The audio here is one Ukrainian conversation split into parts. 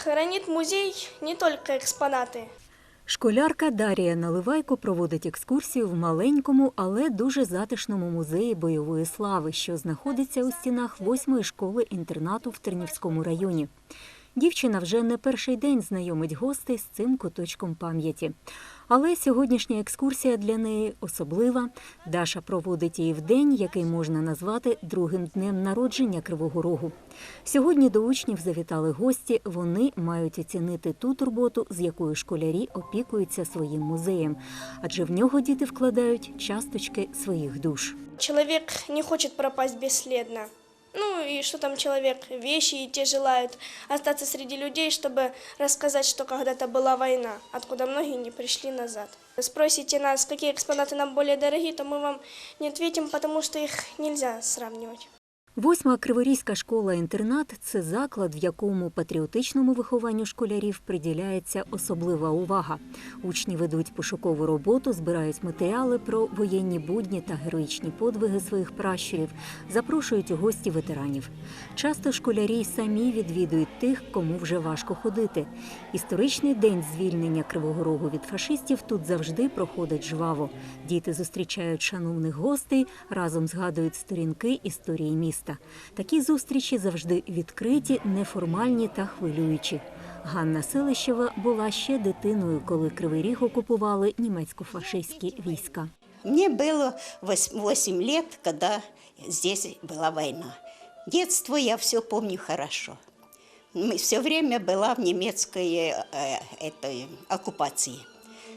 хранит музей не только экспонаты. Школярка Дарія Наливайко проводить екскурсію в маленькому, але дуже затишному музеї бойової слави, що знаходиться у стінах восьмої школи інтернату в Тернівському районі. Дівчина вже не перший день знайомить гостей з цим куточком пам'яті. Але сьогоднішня екскурсія для неї особлива. Даша проводить її в день, який можна назвати другим днем народження Кривого Рогу. Сьогодні до учнів завітали гості. Вони мають оцінити ту турботу, з якою школярі опікуються своїм музеєм, адже в нього діти вкладають часточки своїх душ. Человек не хочет пропасть бесследно. Ну и что там человек, вещи и те желают остаться среди людей, чтобы рассказать, что когда-то была война, откуда многие не пришли назад. Спросите нас, какие экспонаты нам более дороги, то мы вам не ответим, потому что их нельзя сравнивать. Восьма Криворізька школа-інтернат це заклад, в якому патріотичному вихованню школярів приділяється особлива увага. Учні ведуть пошукову роботу, збирають матеріали про воєнні будні та героїчні подвиги своїх пращурів, запрошують у гості ветеранів. Часто школярі самі відвідують тих, кому вже важко ходити. Історичний день звільнення Кривого Рогу від фашистів тут завжди проходить жваво. Діти зустрічають шановних гостей, разом згадують сторінки історії міста Такі зустрічі завжди відкриті, неформальні та хвилюючі. Ганна Селищева була ще дитиною, коли Кривий Ріг окупували німецько-фашистські війська. Мне было 8 лет, когда здесь была война. Детство я все помню хорошо. Мы все время была в немецкой э, этой оккупации.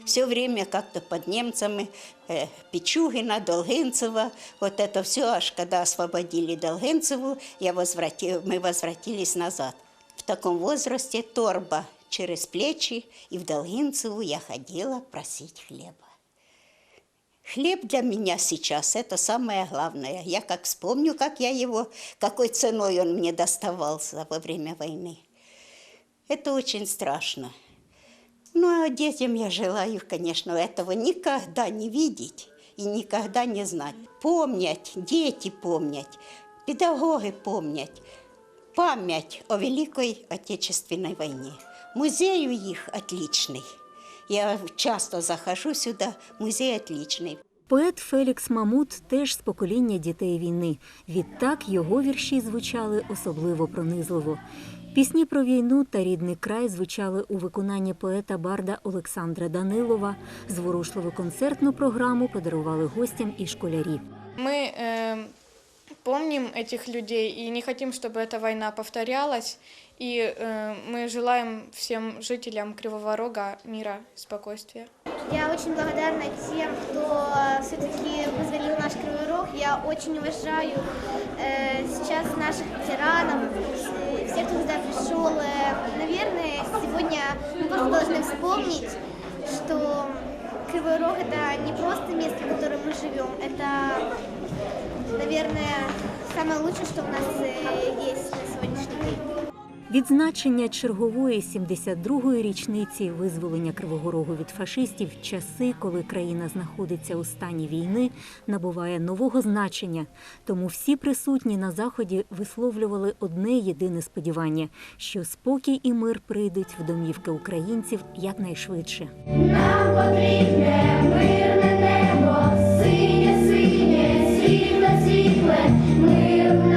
Все время как-то под немцами э, Пичугина, Долгинцева, вот это все, аж когда освободили Долгинцеву, я возврати, мы возвратились назад. В таком возрасте торба через плечи, и в Долгинцеву я ходила просить хлеба. Хлеб для меня сейчас это самое главное. Я как вспомню, как я его, какой ценой он мне доставался во время войны. Это очень страшно. Ну, а детям я желаю, конечно, этого никогда не видеть и никогда не знать. Помнять, дети помнять, педагоги помнять, память о Великой Отечественной войне. Музей у них отличный. Я часто захожу сюда, музей отличный. Поет Фелікс Мамут теж з покоління дітей війни. Відтак його вірші звучали особливо пронизливо. Пісні про війну та рідний край звучали у виконанні поета Барда Олександра Данилова. Зворушливу концертну програму подарували гостям і школярі. Мы э, помним этих людей и не хотим, чтобы эта война повторялась. И э, мы желаем всем жителям Кривого Рога мира, спокойствия. Я очень благодарна тем, кто все-таки вызволил наш Кривой Рог. Я очень уважаю э, сейчас наших ветеранов, э, всех, кто туда пришел. Э, наверное, сегодня мы просто должны вспомнить, что Кривой Рог это не просто место, в котором мы живем, это, наверное, самое лучшее, что у нас э, есть на сегодняшний день. Відзначення чергової 72-ї річниці визволення Кривого Рогу від фашистів часи, коли країна знаходиться у стані війни, набуває нового значення. Тому всі присутні на заході висловлювали одне єдине сподівання, що спокій і мир прийдуть в домівки українців якнайшвидше. Нам потрібне мирне небо, синє, синє, світле, світле, мир